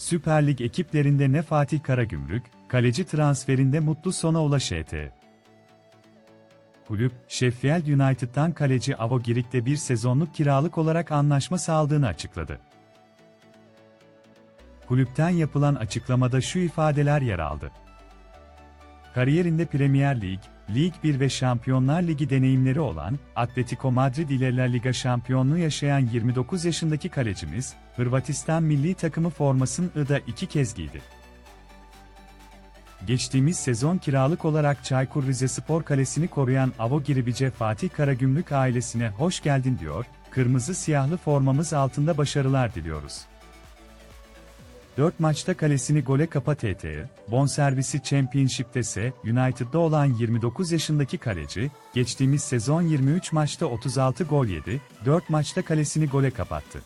Süper Lig ekiplerinde ne Fatih Karagümrük, kaleci transferinde mutlu sona ulaştı. Kulüp, Sheffield United'dan kaleci Avo Girik'te bir sezonluk kiralık olarak anlaşma sağladığını açıkladı. Kulüpten yapılan açıklamada şu ifadeler yer aldı. Kariyerinde Premier Lig, Lig 1 ve Şampiyonlar Ligi deneyimleri olan, Atletico Madrid ile La Liga şampiyonluğu yaşayan 29 yaşındaki kalecimiz, Hırvatistan milli takımı formasını da iki kez giydi. Geçtiğimiz sezon kiralık olarak Çaykur Rizespor kalesini koruyan Avo Giribice Fatih Karagümrük ailesine hoş geldin diyor, kırmızı siyahlı formamız altında başarılar diliyoruz. 4 maçta kalesini gole kapattı. Bonservisi Championship'te ise United'da olan 29 yaşındaki kaleci, geçtiğimiz sezon 23 maçta 36 gol yedi, 4 maçta kalesini gole kapattı.